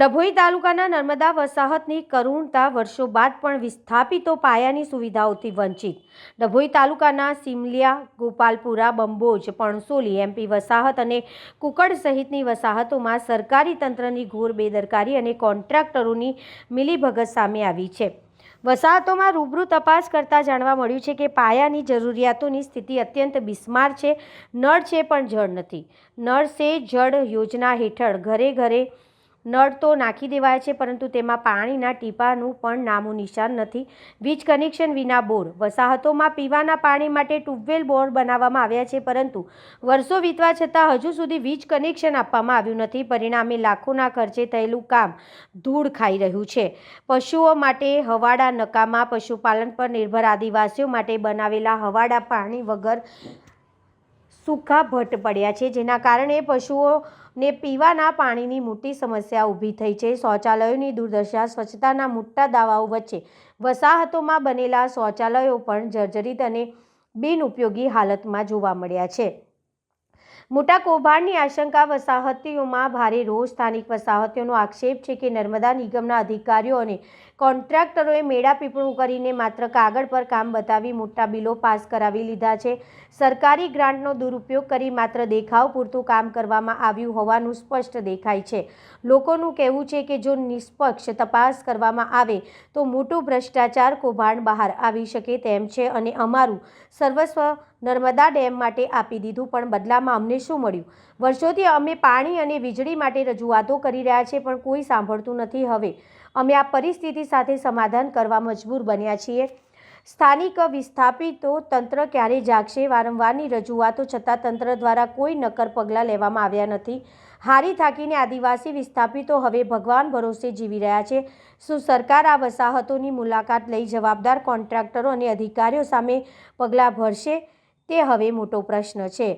ડભોઈ તાલુકાના નર્મદા વસાહતની કરુણતા વર્ષો બાદ પણ વિસ્થાપિતો પાયાની સુવિધાઓથી વંચિત. ડભોઈ તાલુકાના સિમલિયા, ગોપાલપુરા, બંબોજ, પણસોલી, એમપી વસાહત અને કુકડ સહિતની વસાહતોમાં સરકારી તંત્રની ઘોર બેદરકારી અને કોન્ટ્રાક્ટરોની મિલીભગત સામે આવી છે. વસાહતોમાં રૂબરૂ તપાસ કરતાં જાણવા મળ્યું છે કે પાયાની જરૂરિયાતોની સ્થિતિ અત્યંત બિસ્માર છે, નળ છે પણ જળ નથી. નળ સે જળ યોજના હેઠળ ઘરે ઘરે નળ તો નાખી દેવાય છે, પરંતુ તેમાં પાણીના ટીપાનું પણ નામું નિશાન નથી. વીજ કનેક્શન વિના બોર. વસાહતોમાં પીવાના પાણી માટે ટ્યુબવેલ બોર બનાવવામાં આવ્યા છે, પરંતુ વર્ષો વીતવા છતાં હજુ સુધી વીજ કનેક્શન આપવામાં આવ્યું નથી. પરિણામે લાખોના ખર્ચે થયેલું કામ ધૂળ ખાઈ રહ્યું છે. પશુઓ માટે હવાડા નકામા, પશુપાલન પર નિર્ભર આદિવાસીઓ માટે બનાવેલા હવાડા પાણી વગર સૂકા ભટ્ટ પડ્યા છે, જેના કારણે પશુઓને પીવાના પાણીની મોટી સમસ્યા ઊભી થઈ છે. શૌચાલયોની દુર્દશા, સ્વચ્છતાના મોટા દાવાઓ વચ્ચે વસાહતોમાં બનેલા શૌચાલયો પણ જર્જરિત અને બિનઉપયોગી હાલતમાં જોવા મળ્યા છે. મોટા કૌભાંડની આશંકા વસાહતીઓમાં ભારે રોષ. સ્થાનિક વસાહતીઓનો આક્ષેપ છે કે નર્મદા નિગમના અધિકારીઓ અને કોન્ટ્રાક્ટરોએ મેળા પીપળું કરીને માત્ર કાગળ પર કામ બતાવી મોટા બિલો પાસ કરાવી લીધા છે. સરકારી ગ્રાન્ટનો દુરુપયોગ કરી માત્ર દેખાવ પૂરતું કામ કરવામાં આવ્યું હોવાનું સ્પષ્ટ દેખાય છે. લોકોનું કહેવું છે કે જો નિષ્પક્ષ તપાસ કરવામાં આવે તો મોટું ભ્રષ્ટાચાર કૌભાંડ બહાર આવી શકે તેમ છે અને અમારું સર્વસ્વ નર્મદા ડેમ માટે આપી દીધું. પણ બદલામાં અમને શું મળ્યું? વર્ષોથી અમે પાણી અને વીજળી માટે રજૂઆતો કરી રહ્યા છે પણ કોઈ સાંભળતું નથી હવે. અમે આ પરિસ્થિતિ સાથે સમાધાન કરવા મજબૂર બન્યા છીએ. સ્થાનિક વિસ્થાપિતો તંત્ર ક્યારે જાગશે વારંવારની રજૂઆતો છતાં તંત્ર દ્વારા કોઈ નક્કર પગલાં લેવામાં આવ્યા નથી. હારી થાકીને આદિવાસી વિસ્થાપિતો હવે ભગવાન ભરોસે જીવી રહ્યા છે. શું સરકાર આ વસાહતોની મુલાકાત લઈ જવાબદાર કોન્ટ્રાક્ટરો અને અધિકારીઓ સામે પગલાં ભરશે? તે હવે મોટો પ્રશ્ન છે.